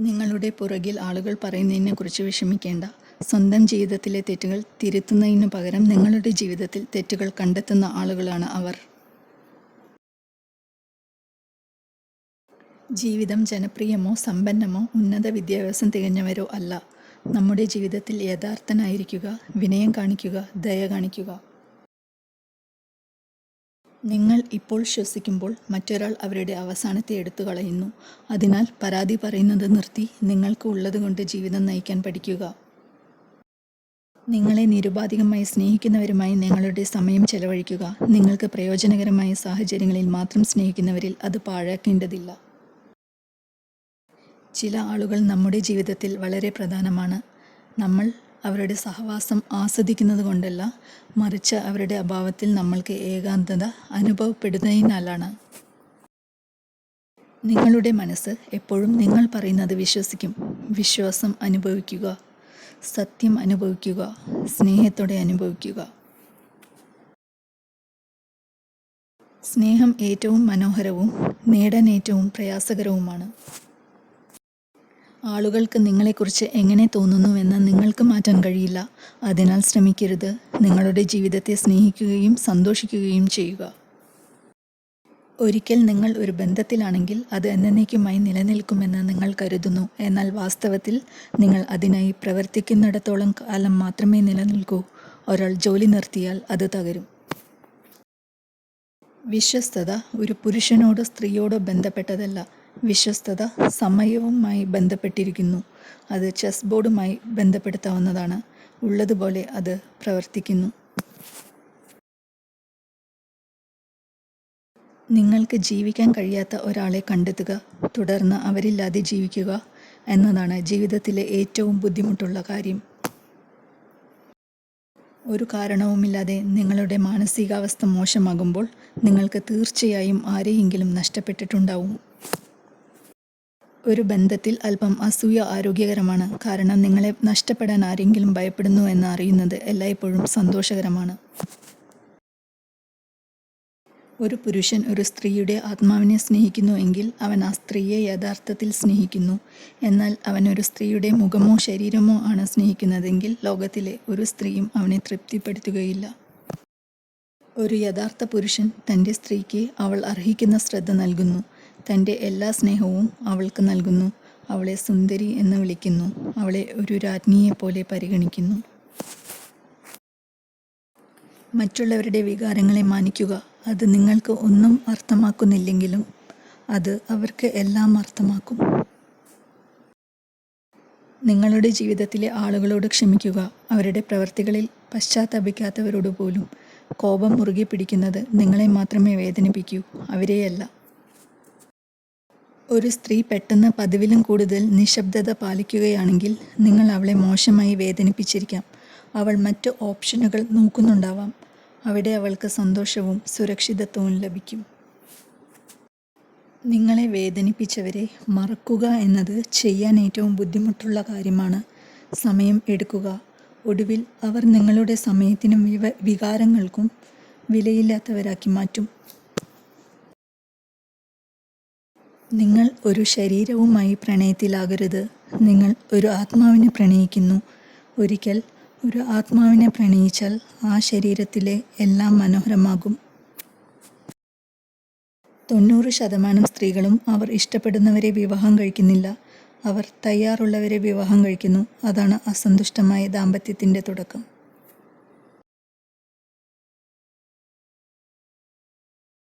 നിങ്ങളുടെ പുറകിൽ ആളുകൾ പറയുന്നതിനെക്കുറിച്ച് വിഷമിക്കേണ്ട. സ്വന്തം ജീവിതത്തിലെ തെറ്റുകൾ തിരുത്തുന്നതിനു പകരം നിങ്ങളുടെ ജീവിതത്തിൽ തെറ്റുകൾ കണ്ടെത്തുന്ന ആളുകളാണ് അവർ. ജീവിതം ജനപ്രിയമോ സമ്പന്നമോ ഉന്നത വിദ്യാഭ്യാസം തികഞ്ഞവരോ അല്ല. നമ്മുടെ ജീവിതത്തിൽ യഥാർത്ഥനായിരിക്കുക, വിനയം കാണിക്കുക, ദയ കാണിക്കുക. നിങ്ങൾ ഇപ്പോൾ ശ്വസിക്കുമ്പോൾ മറ്റൊരാൾ അവരുടെ അവസാനത്തെ എടുത്തു കളയുന്നു അതിനാൽ പരാതി പറയുന്നത് നിർത്തി നിങ്ങൾക്ക് ഉള്ളതുകൊണ്ട് ജീവിതം നയിക്കാൻ പഠിക്കുക. നിങ്ങളെ നിരുപാധികമായി സ്നേഹിക്കുന്നവരുമായി നിങ്ങളുടെ സമയം ചെലവഴിക്കുക. നിങ്ങൾക്ക് പ്രയോജനകരമായ സാഹചര്യങ്ങളിൽ മാത്രം സ്നേഹിക്കുന്നവരിൽ അത് പാഴാക്കേണ്ടതില്ല. ചില ആളുകൾ നമ്മുടെ ജീവിതത്തിൽ വളരെ പ്രധാനമാണ്. നമ്മൾ അവരുടെ സഹവാസം ആസ്വദിക്കുന്നത് കൊണ്ടല്ല മറിച്ച് അവരുടെ അഭാവത്തിൽ നമ്മൾക്ക് ഏകാന്തത അനുഭവപ്പെടുന്നതിനാലാണ്. നിങ്ങളുടെ മനസ്സ് എപ്പോഴും നിങ്ങൾ പറയുന്നത് വിശ്വസിക്കും. വിശ്വാസം അനുഭവിക്കുക. സത്യം അനുഭവിക്കുക. സ്നേഹത്തോടെ അനുഭവിക്കുക. സ്നേഹം ഏറ്റവും മനോഹരവും നേടാൻ ഏറ്റവും പ്രയാസകരവുമാണ്. ആളുകൾക്ക് നിങ്ങളെക്കുറിച്ച് എങ്ങനെ തോന്നുന്നുവെന്ന് നിങ്ങൾക്ക് മാറ്റാൻ കഴിയില്ല. അതിനാൽ ശ്രമിക്കരുത്. നിങ്ങളുടെ ജീവിതത്തെ സ്നേഹിക്കുകയും സന്തോഷിക്കുകയും ചെയ്യുക. ഒരിക്കൽ നിങ്ങൾ ഒരു ബന്ധത്തിലാണെങ്കിൽ അത് എന്നേക്കുമായി നിലനിൽക്കുമെന്ന് നിങ്ങൾ കരുതുന്നു. എന്നാൽ വാസ്തവത്തിൽ നിങ്ങൾ അതിനായി പ്രവർത്തിക്കുന്നിടത്തോളം കാലം മാത്രമേ നിലനിൽക്കൂ. ഒരാൾ ജോലി നിർത്തിയാൽ അത് തകരും. വിശ്വസ്തത ഒരു പുരുഷനോടോ സ്ത്രീയോടോ ബന്ധപ്പെട്ടതല്ല. വിശ്വസ്തത സമയവുമായി ബന്ധപ്പെട്ടിരിക്കുന്നു. അത് ചെസ് ബോർഡുമായി ബന്ധപ്പെടുത്താവുന്നതാണ്. ഉള്ളതുപോലെ അത് പ്രവർത്തിക്കുന്നു. നിങ്ങൾക്ക് ജീവിക്കാൻ കഴിയാത്ത ഒരാളെ കണ്ടെത്തുക, തുടർന്ന് അവരില്ലാതെ ജീവിക്കുക എന്നതാണ് ജീവിതത്തിലെ ഏറ്റവും ബുദ്ധിമുട്ടുള്ള കാര്യം. ഒരു കാരണവുമില്ലാതെ നിങ്ങളുടെ മാനസികാവസ്ഥ മോശമാകുമ്പോൾ നിങ്ങൾക്ക് തീർച്ചയായും ആരെയെങ്കിലും നഷ്ടപ്പെട്ടിട്ടുണ്ടാവും. ഒരു ബന്ധത്തിൽ അല്പം അസൂയ ആരോഗ്യകരമാണ്. കാരണം നിങ്ങളെ നഷ്ടപ്പെടാൻ ആരെങ്കിലും ഭയപ്പെടുന്നു എന്ന് അറിയുന്നത് എല്ലായ്പ്പോഴും സന്തോഷകരമാണ്. ഒരു പുരുഷൻ ഒരു സ്ത്രീയുടെ ആത്മാവിനെ സ്നേഹിക്കുന്നു എങ്കിൽ അവൻ ആ സ്ത്രീയെ യഥാർത്ഥത്തിൽ സ്നേഹിക്കുന്നു. എന്നാൽ അവൻ ഒരു സ്ത്രീയുടെ മുഖമോ ശരീരമോ ആണ് സ്നേഹിക്കുന്നതെങ്കിൽ ലോകത്തിലെ ഒരു സ്ത്രീയും അവനെ തൃപ്തിപ്പെടുത്തുകയില്ല. ഒരു യഥാർത്ഥ പുരുഷൻ തന്റെ സ്ത്രീക്ക് അവൾ അർഹിക്കുന്ന ശ്രദ്ധ നൽകുന്നു. തന്റെ എല്ലാ സ്നേഹവും അവൾക്ക് നൽകുന്നു. അവളെ സുന്ദരി എന്ന് വിളിക്കുന്നു. അവളെ ഒരു രാജ്ഞിയെപ്പോലെ പരിഗണിക്കുന്നു. മറ്റുള്ളവരുടെ വികാരങ്ങളെ മാനിക്കുക. അത് നിങ്ങൾക്ക് ഒന്നും അർത്ഥമാക്കുന്നില്ലെങ്കിലും അത് അവർക്ക് എല്ലാം അർത്ഥമാക്കും. നിങ്ങളുടെ ജീവിതത്തിലെ ആളുകളോട് ക്ഷമിക്കുക. അവരുടെ പ്രവർത്തികളിൽ പശ്ചാത്തപിക്കാത്തവരോട് പോലും. കോപം മുറുകെ പിടിക്കുന്നത് നിങ്ങളെ മാത്രമേ വേദനിപ്പിക്കൂ, അവരെയല്ല. ഒരു സ്ത്രീ പെട്ടെന്ന് പതിവിലും കൂടുതൽ നിശബ്ദത പാലിക്കുകയാണെങ്കിൽ നിങ്ങൾ അവളെ മോശമായി വേദനിപ്പിച്ചിരിക്കാം. അവൾ മറ്റ് ഓപ്ഷനുകൾ നോക്കുന്നുണ്ടാവാം. അവിടെ അവൾക്ക് സന്തോഷവും സുരക്ഷിതത്വവും ലഭിക്കും. നിങ്ങളെ വേദനിപ്പിച്ചവരെ മറക്കുക എന്നത് ചെയ്യാൻ ഏറ്റവും ബുദ്ധിമുട്ടുള്ള കാര്യമാണ്. സമയം എടുക്കുക. ഒടുവിൽ അവർ നിങ്ങളുടെ സമയത്തിനും വികാരങ്ങൾക്കും വിലയില്ലാത്തവരാക്കി മാറ്റും. നിങ്ങൾ ഒരു ശരീരവുമായി പ്രണയത്തിലാകരുത്. നിങ്ങൾ ഒരു ആത്മാവിനെ പ്രണയിക്കുന്നു. ഒരിക്കൽ ഒരു ആത്മാവിനെ പ്രണയിച്ചാൽ ആ ശരീരത്തിലെ എല്ലാം മനോഹരമാകും. തൊണ്ണൂറ് ശതമാനം സ്ത്രീകളും അവർ ഇഷ്ടപ്പെടുന്നവരെ വിവാഹം കഴിക്കുന്നില്ല. അവർ തയ്യാറുള്ളവരെ വിവാഹം കഴിക്കുന്നു. അതാണ് അസന്തുഷ്ടമായ ദാമ്പത്യത്തിന്റെ തുടക്കം.